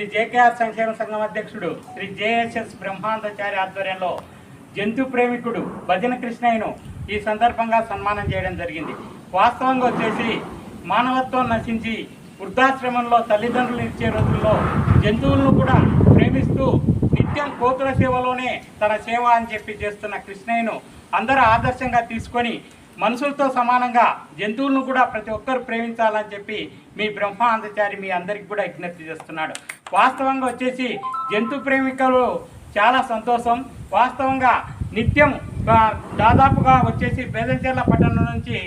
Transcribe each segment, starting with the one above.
Shri JKR సంక్షేమ సంఘం అధ్యక్షుడు శ్రీ జేఎస్ఎస్ బ్రహ్మాందాచారి ఆధ్వర్యంలో జంతు ప్రేమికుడు భజన కృష్ణయ్యను ఈ సందర్భంగా సన్మానం చేయడం జరిగింది. వాస్తవంగా వచ్చేసి మానవత్వం నశించి వృద్ధాశ్రమంలో తల్లిదండ్రులు ఇచ్చే రోజుల్లో జంతువులను కూడా ప్రేమిస్తూ నిత్యం కోతుల సేవలోనే తన సేవ అని చెప్పి చేస్తున్న కృష్ణయ్యను అందరూ ఆదర్శంగా తీసుకొని మనుషులతో సమానంగా జంతువులను కూడా ప్రతి ఒక్కరు ప్రేమించాలని చెప్పి మీ బ్రహ్మానందచారి మీ అందరికి కూడా విజ్ఞప్తి చేస్తున్నాడు. వాస్తవంగా వచ్చేసి జంతు ప్రేమికులు చాలా సంతోషం. వాస్తవంగా నిత్యం దాదాపుగా వచ్చేసి బేదంచెర్ల పట్టణం నుంచి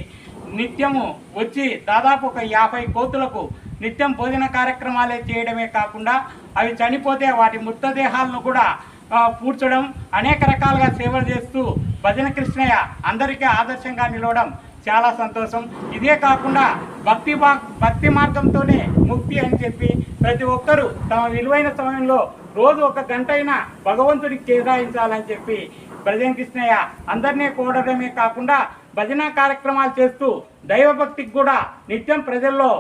నిత్యము వచ్చి దాదాపు ఒక యాభై కోతులకు నిత్యం భోజన కార్యక్రమాలే చేయడమే కాకుండా అవి చనిపోతే వాటి మృతదేహాలను కూడా పూడ్చడం అనేక రకాలుగా సేవలు చేస్తూ భజన కృష్ణయ్య అందరికీ ఆదర్శంగా నిలవడం చాలా సంతోషం. ఇదే కాకుండా భక్తి భక్తి మార్గంతోనే ముక్తి అని చెప్పి ప్రతి ఒక్కరూ తమ విలువైన సమయంలో రోజు ఒక గంట అయినా భగవంతుడికి కేటాయించాలని చెప్పి భజన కృష్ణయ్య అందరినీ కోరడమే కాకుండా భజన కార్యక్రమాలు చేస్తూ దైవభక్తికి కూడా నిత్యం ప్రజల్లో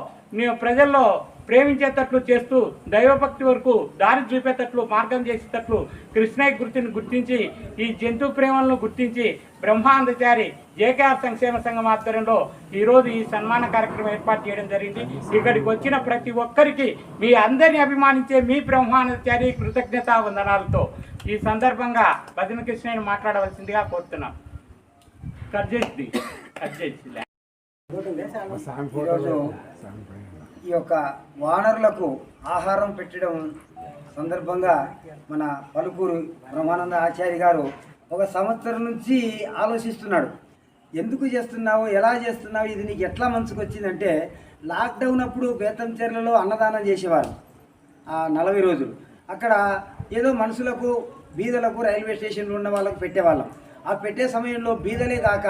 ప్రజల్లో ప్రేమించేటట్లు చేస్తూ దైవభక్తి వరకు దారి చూపేటట్లు మార్గం చేసేటట్లు కృష్ణయ్య గుర్తిని గుర్తించి ఈ జంతు ప్రేమలను గుర్తించి బ్రహ్మాందచారి జేకేఆర్ సంక్షేమ సంఘం ఆధ్వర్యంలో ఈరోజు ఈ సన్మాన కార్యక్రమం ఏర్పాటు చేయడం జరిగింది. ఇక్కడికి వచ్చిన ప్రతి ఒక్కరికి మీ అందరిని అభిమానించే మీ బ్రహ్మాందచారి కృతజ్ఞతా వందనాలతో ఈ సందర్భంగా భజన కృష్ణయ్యను మాట్లాడవలసిందిగా కోరుతున్నాం. కట్ చేసి కట్ చేసి ఈరోజు ఈ యొక్క వానరులకు ఆహారం పెట్టడం సందర్భంగా మన పలుకూరు బ్రహ్మానంద ఆచార్య గారు ఒక సంవత్సరం నుంచి ఆలోచిస్తున్నాడు. ఎందుకు చేస్తున్నావు? ఎలా చేస్తున్నావు? ఇది నీకు ఎట్లా మనసుకు వచ్చిందంటే లాక్డౌన్ అప్పుడు బేతంచెర్లలో అన్నదానం చేసేవారు ఆ నలభై రోజులు. అక్కడ ఏదో మనుషులకు బీదలకు రైల్వే స్టేషన్లో ఉన్న వాళ్ళకు పెట్టేవాళ్ళం. ఆ పెట్టే సమయంలో బీదలే కాక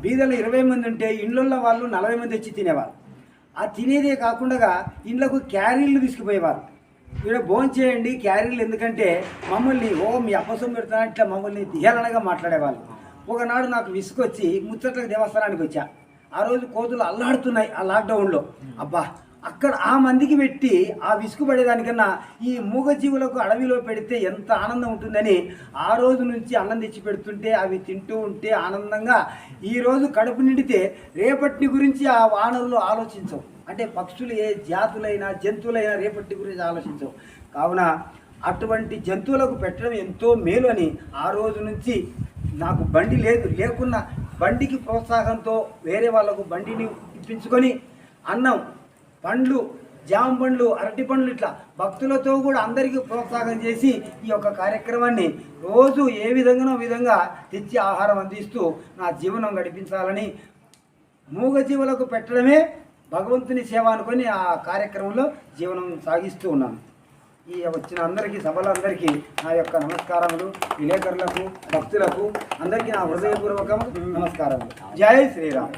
బీదలు ఇరవై మంది ఉంటే ఇండ్లలో వాళ్ళు నలభై మంది వచ్చి తినేవారు. ఆ తినేదే కాకుండా ఇండ్లకు క్యారీలు తీసుకుపోయేవారు. ఇక్కడ భోజనం చేయండి క్యారీలు ఎందుకంటే మమ్మల్ని ఓ మీ అప్పసం పెడుతున్నా ఇట్లా మమ్మల్ని దియాలనగా మాట్లాడేవాళ్ళు. ఒకనాడు నాకు విసుకొచ్చి ముచ్చట్ల దేవస్థానానికి వచ్చా. ఆ రోజు కోతులు అల్లాడుతున్నాయి ఆ లాక్డౌన్లో అబ్బా అక్కడ ఆ మందికి పెట్టి ఆ విసుగు పడేదానికన్నా ఈ మూగజీవులకు అడవిలో పెడితే ఎంత ఆనందం ఉంటుందని ఆ రోజు నుంచి అన్నం తెచ్చి పెడుతుంటే అవి తింటూ ఉంటే ఆనందంగా ఈరోజు కడుపు నిండితే రేపటి గురించి ఆ వానల్లో ఆలోచించవు. అంటే పక్షులు ఏ జాతులైనా జంతువులైనా రేపటి గురించి ఆలోచించవు. కావున అటువంటి జంతువులకు పెట్టడం ఎంతో మేలు అని ఆ రోజు నుంచి నాకు బండి లేదు. లేకున్నా బండికి ప్రోత్సాహంతో వేరే వాళ్ళకు బండిని ఇప్పించుకొని అన్నం పండ్లు జామ పండ్లు అరటి పండ్లు ఇట్లా భక్తులతో కూడా అందరికీ ప్రోత్సాహం చేసి ఈ యొక్క కార్యక్రమాన్ని రోజు ఏ విధంగానో విధంగా తెచ్చి ఆహారం అందిస్తూ నా జీవనం గడిపించాలని మూగజీవులకు పెట్టడమే భగవంతుని సేవ అనుకొని ఆ కార్యక్రమంలో జీవనం సాగిస్తూ ఉన్నాను. ఈ వచ్చిన అందరికీ సభలందరికీ నా యొక్క నమస్కారములు. విలేకరులకు భక్తులకు అందరికీ నా హృదయపూర్వక నమస్కారములు. జై శ్రీరామ్.